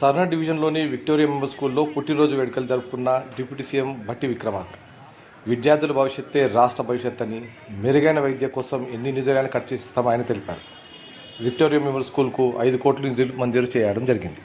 సర్ణ డివిజన్లోని Victoria member స్కూల్లో పుట్టినరోజు వేడుకలు జరుపుకున్న డిప్యూటీ సీఎం భట్టి విక్రమార్క. విద్యార్థుల భవిష్యత్తే రాష్ట్ర భవిష్యత్ అని మెరుగైన వైద్య కోసం ఎన్ని నిధులైనా ఖర్చు ఇస్తామని తెలిపారు. విక్టోరియా మెంబర్ స్కూల్కు ఐదు కోట్లు నిధులు మంజూరు చేయడం జరిగింది.